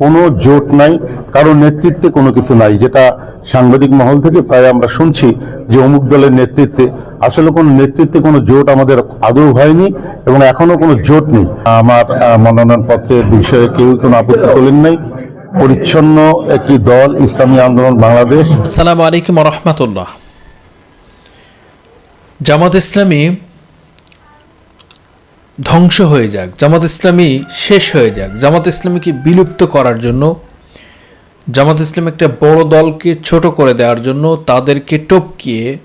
কোনো জোট নাই কারও নেতৃত্বে কোনো কিছু নাই। যেটা সাংবাদিক মহল থেকে প্রায় আমরা শুনছি যে অমুক দলের নেতৃত্বে। আসলে কোনো নেতৃত্বে কোনো জোট আমাদের আদৌ হয়নি এবং এখনও কোনো জোট নেই। আমার আহ, মনোনয়ন পত্রের বিষয়ে কেউ কোনো আপত্তি তোলেন নাই। পরিচ্ছন্ন একটি দল ইসলামী আন্দোলন বাংলাদেশ। সালাম আলাইকুম রহমতুল্লাহ। জামাত ইসলামী ধ্বংস হয়ে যাক, জামাত ইসলামী শেষ হয়ে যাক। জামাত ইসলামীকে বিলুপ্ত করার জন্য, জামাত ইসলাম একটা বড় দলকে ছোট করে দেওয়ার জন্য তাদেরকে টপকিয়ে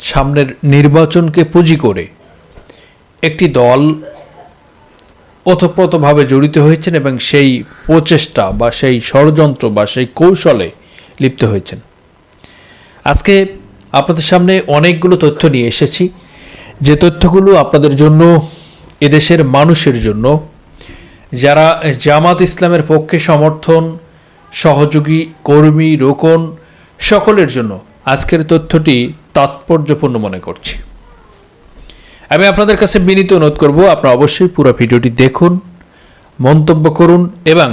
সামনের নির্বাচনকে পুঁজি করে একটি দল ওতপ্রোতভাবে জড়িত হয়েছেন এবং সেই প্রচেষ্টা বা সেই ষড়যন্ত্র বা সেই কৌশলে লিপ্ত হয়েছেন। আজকে আপনাদের সামনে অনেকগুলো তথ্য নিয়ে এসেছি। যে তথ্যগুলো আপনাদের জন্য এদেশের মানুষের জন্য, যারা জামাত ইসলামের পক্ষে সমর্থন, সহযোগী, কর্মী, রোকন, সকলের জন্য আজকের তথ্যটি তাৎপর্যপূর্ণ মনে করছি। আমি আপনাদের কাছে বিনীত অনুরোধ করব, আপনারা অবশ্যই পুরো ভিডিওটি দেখুন, মন্তব্য করুন এবং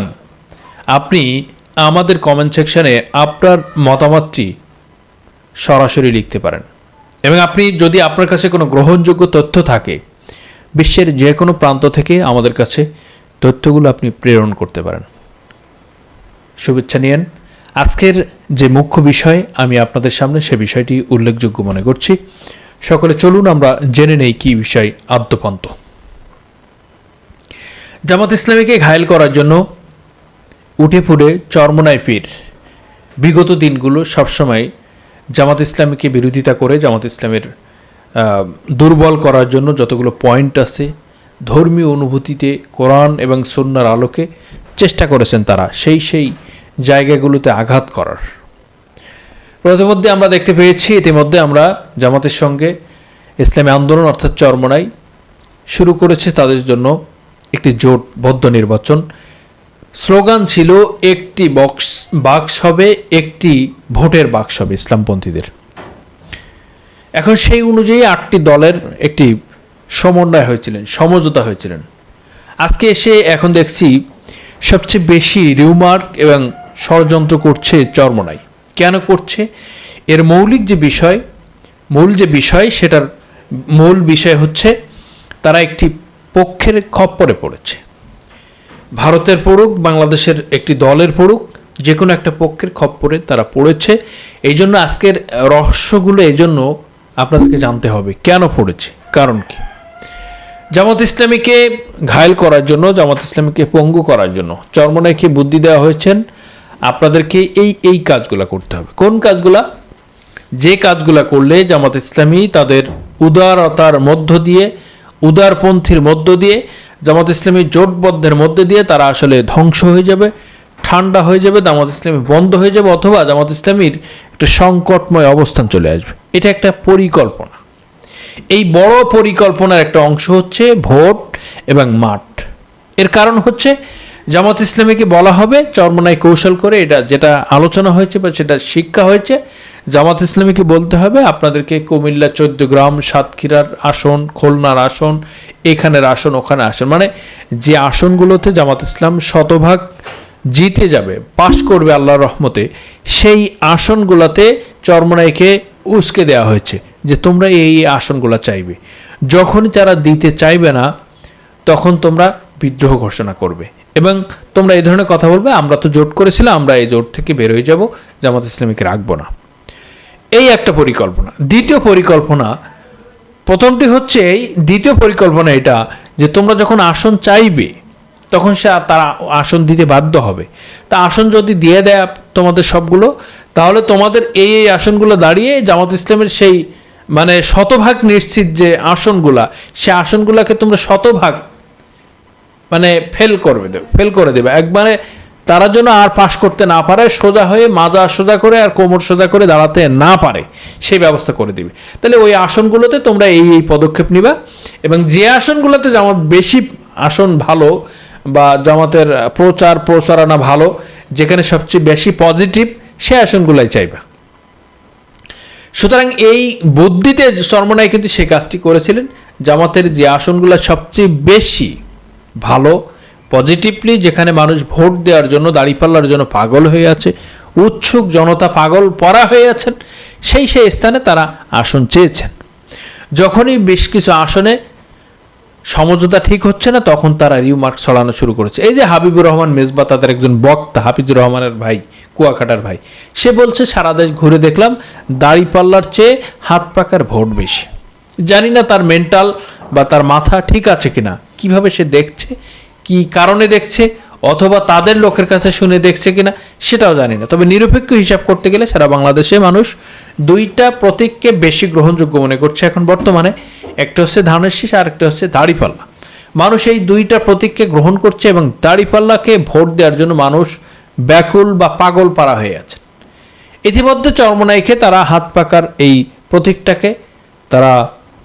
আপনি আমাদের কমেন্ট সেকশানে আপনার মতামতটি সরাসরি লিখতে পারেন। এবং আপনি যদি আপনার কাছে কোনো গ্রহণযোগ্য তথ্য থাকে বিশ্বের যে কোনো প্রান্ত থেকে আমাদের কাছে তথ্যগুলো আপনি প্রেরণ করতে পারেন। শুভেচ্ছা নিয়েন। আজকের যে মুখ্য বিষয়, আমি আপনাদের সামনে সে বিষয়টি উল্লেখযোগ্য মনে করছি। সকলে চলুন, আমরা জেনে নেই কি বিষয় আদ্যপন্ত। জামাত ইসলামীকে ঘায়েল করার জন্য উঠে ফুটে চরমনায় পীর। বিগত দিনগুলো সবসময় জামাত ইসলামীকে বিরোধিতা করে জামাত ইসলামের দুর্বল করার জন্য যতগুলো পয়েন্ট আছে, ধর্মীয় অনুভূতিতে কোরআন এবং সন্ন্যার আলোকে চেষ্টা করেছেন তারা সেই সেই জায়গাগুলোতে আঘাত করার। প্রথমধ্যে আমরা দেখতে পেয়েছি, ইতিমধ্যে আমরা জামাতের সঙ্গে ইসলামী আন্দোলন অর্থাৎ চরমনাই শুরু করেছে। তাদের জন্য একটি জোটবদ্ধ নির্বাচন। স্লোগান ছিল, একটি বক্স, বাক্স হবে, একটি ভোটের বাক্স হবে ইসলামপন্থীদের। এখন সেই অনুযায়ী আটটি দলের একটি সমন্বয় হয়েছিলেন, সমঝোতা হয়েছিলেন। আজকে এসে এখন দেখছি সবচেয়ে বেশি রিউমার্ক এবং ষড়যন্ত্র করছে চরমনাই। কেন করছে? এর মৌলিক যে বিষয়, মূল যে বিষয় সেটার মূল বিষয় হচ্ছে তারা একটি পক্ষের খপ্পরে পড়েছে। ভারতের পড়ুক, বাংলাদেশের একটি দলের পড়ুক যে কোনো একটা পক্ষের খপ্পরে তারা পড়েছে। এই জন্য আজকের রহস্যগুলো এই জন্য আপনাদেরকে জানতে হবে, কেন পড়েছে? কারণ কি? জামাত ইসলামীকে ঘায়েল করার জন্য, জামাত ইসলামীকে পঙ্গু করার জন্য চরমনাইকে বুদ্ধি দেওয়া হয়েছেন? আপনাদেরকে এই এই কাজগুলো করতে হবে। কোন কাজগুলা? যে কাজগুলা করলে জামাত ইসলামী তাদের উদারতার মধ্য দিয়ে, উদারপন্থীর মধ্য দিয়ে, জামাত ইসলামী জোটবদ্ধের মধ্যে দিয়ে তারা আসলে ধ্বংস হয়ে যাবে, ঠান্ডা হয়ে যাবে, জামাত ইসলামী বন্ধ হয়ে যাবে, অথবা জামাত ইসলামীর একটা সংকটময় অবস্থান চলে আসবে। এটা একটা পরিকল্পনা। এই বড় পরিকল্পনার একটা অংশ হচ্ছে ভোট এবং মাঠ। এর কারণ হচ্ছে জামাত ইসলামীকে বলা হবে, চরমনায় কৌশল করে এটা যেটা আলোচনা হয়েছে বা সেটা শিক্ষা হয়েছে, জামাত ইসলামীকে বলতে হবে, আপনাদেরকে কুমিল্লা চোদ্দ গ্রাম, সাতক্ষীরার আসন, খুলনার আসন, এখানের আসন, ওখানে আসন। মানে যে আসনগুলোতে জামাত ইসলাম শতভাগ জিতে যাবে, পাশ করবে আল্লাহর রহমতে। সেই আসনগুলোতে চরমনাইকে উস্কে দেওয়া হয়েছে যে তোমরা এই এই আসনগুলো চাইবে। যখনই তারা দিতে চাইবে না, তখন তোমরা বিদ্রোহ ঘোষণা করবে। এবং তোমরা এই ধরনের কথা বলবে, আমরা তো জোট করেছিলাম, আমরা এই জোট থেকে বের হয়ে যাব, জামাত ইসলামীকে রাখব না। এই একটা পরিকল্পনা। দ্বিতীয় পরিকল্পনা, প্রথমটি হচ্ছে এই, দ্বিতীয় পরিকল্পনা এটা যে তোমরা যখন আসন চাইবে তখন সে তারা আসন দিতে বাধ্য হবে। তা আসন যদি দিয়ে দেয় তোমাদের সবগুলো, তাহলে তোমাদের এই এই আসনগুলো দাঁড়িয়ে জামাত ইসলামের সেই মানে শতভাগ নিশ্চিত যে আসনগুলা, সে আসনগুলাকে তোমরা শতভাগ মানে ফেল করবে দেবে ফেল করে দেবে। একবারে তারা যেন আর পাশ করতে না পারে, সোজা হয়ে মাজা সোজা করে আর কোমর সোজা করে দাঁড়াতে না পারে সেই ব্যবস্থা করে দিবে। তাহলে ওই আসনগুলোতে তোমরা এই এই পদক্ষেপ নিবা এবং যে আসনগুলোতে যেমন বেশি আসন ভালো বা জামাতের প্রচার প্রচারণা ভালো, যেখানে সবচেয়ে বেশি পজিটিভ সে আসনগুলাই চাইবা। সুতরাং এই বুদ্ধিতে চর্মনায় কিন্তু সে কাজটি করেছিলেন। জামাতের যে আসনগুলো সবচেয়ে বেশি ভালো পজিটিভলি যেখানে মানুষ ভোট দেওয়ার জন্য দাঁড়িপাল্লার জন্য পাগল হয়ে আছে, উৎসুক জনতা পাগল পড়া হয়ে আছেন, সেই সেই স্থানে তারা আসন চেয়েছেন। যখনই বেশ কিছু আসনে সমঝোতা ঠিক হচ্ছে না, তখন তারা রিউমার্ক ছড়ানো শুরু করেছে। এই যে হাবিবুর রহমান মেজবা, তাদের একজন বক্তা, হাফিজুর রহমানের ভাই, কুয়াকাটার ভাই, সে বলছে, সারা দেশ ঘুরে দেখলাম, দাড়িপাল্লার চেয়ে হাত পাকার ভোট বেশি। জানি না তার মেন্টাল বা তার মাথা ঠিক আছে কিনা, কীভাবে সে দেখছে, কি কারণে দেখছে, অথবা তাদের লোকের কাছে শুনে দেখছে কিনা, সেটাও জানি না। তবে নিরপেক্ষ হিসাব করতে গেলে সারা বাংলাদেশে মানুষ দুইটা প্রতীককে বেশি গ্রহণযোগ্য মনে করছে এখন বর্তমানে। একটা হচ্ছে ধানের শীষ আর একটা হচ্ছে দাড়িপাল্লা মানুষ এই দুইটা প্রতীককে গ্রহণ করছে এবং দাড়িপাল্লাকে ভোট দেওয়ার জন্য মানুষ ব্যাকুল বা পাগল পাড়া হয়ে আছে ইতিমধ্যে চর্মনাইকে তারা হাত পাকার এই প্রতীকটাকে তারা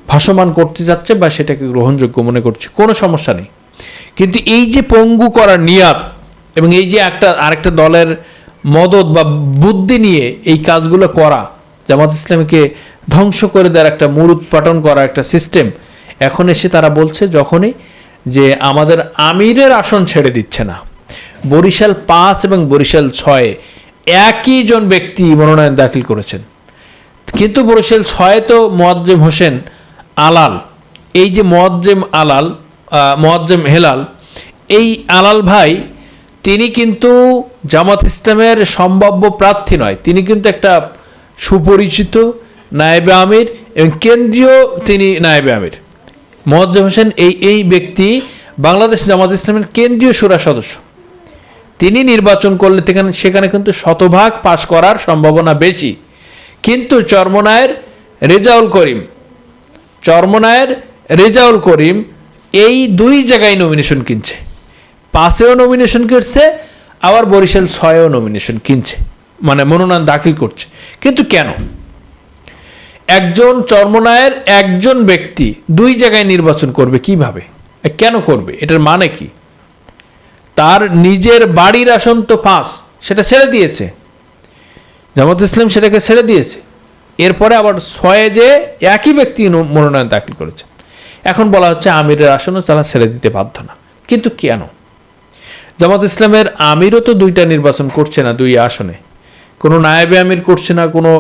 ভাসমান করতে যাচ্ছে বা সেটাকে গ্রহণযোগ্য মনে করছে, কোনো সমস্যা নেই। কিন্তু এই যে পঙ্গু করার নিয়াত এবং এই যে একটা আরেকটা দলের মদত বা বুদ্ধি নিয়ে এই কাজগুলো করা জামাত ইসলামীকে ধ্বংস করে দেওয়ার একটা মূল উৎপাটন করা একটা সিস্টেম এখন এসে তারা বলছে যখনই যে আমাদের আমিরের আসন ছেড়ে দিচ্ছে না। বরিশাল পাঁচ এবং বরিশাল ছয়ে একই জন ব্যক্তি মনোনয়ন দাখিল করেছেন। কিন্তু বরিশাল ছয়ে তো মোয়াজ্জেম হোসেন আলাল। এই যে মোয়াজ্জেম আলাল মোয়াজ্জেম হেলাল, এই আলাল ভাই তিনি কিন্তু জামাত ইসলামের সম্ভাব্য প্রার্থী নয়। তিনি কিন্তু একটা সুপরিচিত নায়েবে আমির এবং কেন্দ্রীয় তিনি নায়েবে আমির। মোয়াজ্জেম হোসেন এই এই ব্যক্তি বাংলাদেশ জামাত ইসলামের কেন্দ্রীয় সুরা সদস্য। তিনি নির্বাচন করলে সেখানে সেখানে কিন্তু শতভাগ পাশ করার সম্ভাবনা বেশি। কিন্তু চর্মনায়ের রেজাউল করিম, চর্মনায়ের রেজাউল করিম এই দুই জায়গায় নমিনেশন কিনছে। পাঁচেও নমিনেশন করছে, আবার বরিশাল ছয়েও নমিনেশন কিনছে। মানে মনোনয়ন দাখিল করছে। কিন্তু কেন? একজন চর্মনায়ের একজন ব্যক্তি দুই জায়গায় নির্বাচন করবে কীভাবে? কেন করবে? এটার মানে কি? তার নিজের বাড়ির আসন তো পাঁচ সেটা ছেড়ে দিয়েছে। জামাত ইসলাম সেটাকে ছেড়ে দিয়েছে। এরপরে আবার ছয়ে যে একই ব্যক্তি মনোনয়ন দাখিল করেছেন। এখন বলা হচ্ছে আমিরের আসনও তারা ছেড়ে দিতে বাধ্য না। কিন্তু কেন? জামাত ইসলামের আমিরও তো দুইটা নির্বাচন করছে না দুই আসনে। কোনো নায়েবে আমির করছে না, কোনো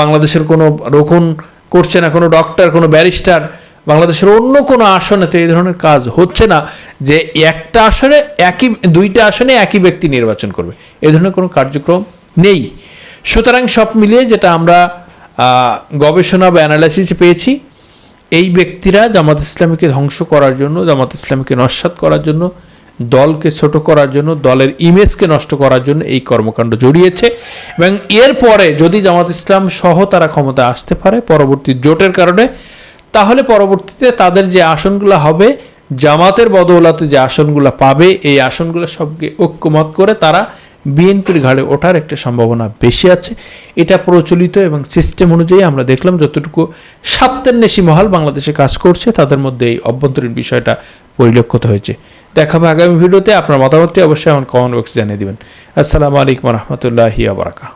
বাংলাদেশের কোনো রোকন করছে না, কোনো ডক্টর কোনো ব্যারিস্টার বাংলাদেশের অন্য কোনো আসনে তো এই ধরনের কাজ হচ্ছে না যে একটা আসনে একই, দুইটা আসনে একই ব্যক্তি নির্বাচন করবে। এই ধরনের কোনো কার্যক্রম নেই। সুতরাং সব মিলিয়ে যেটা আমরা গবেষণা বা অ্যানালাইসিসে পেয়েছি, এই ব্যক্তিরা জামাত ইসলামীকে ধ্বংস করার জন্য, জামাত ইসলামীকে নস্বাত করার জন্য দলকে ছোট করার জন্য, দলের ইমেজকে নষ্ট করার জন্য এই কর্মকাণ্ড জড়িয়েছে এবং এরপরে যদি জামাত ইসলাম সহ তারা ক্ষমতায় আসতে পারে পরবর্তী জোটের কারণে, তাহলে পরবর্তীতে তাদের যে আসনগুলো হবে, জামাতের বদৌলতে যে আসনগুলো পাবে, এই আসনগুলো সবকে ঐক্যমত করে তারা বিএনপির ঘাড়ে ওঠার একটা সম্ভাবনা বেশি আছে। এটা প্রচলিত এবং সিস্টেম অনুযায়ী আমরা দেখলাম যতটুকু সাত্যের নেশি মহল বাংলাদেশে কাজ করছে, তাদের মধ্যে এই অভ্যন্তরীণ বিষয়টা পরিলক্ষিত হয়েছে। দেখাবে আগামী ভিডিওতে, আপনার মতামতটি অবশ্যই আমার কমেন্ট বক্সে জানিয়ে দেবেন। আসসালামু আলাইকুম রহমতুল্লাহি আবরাকা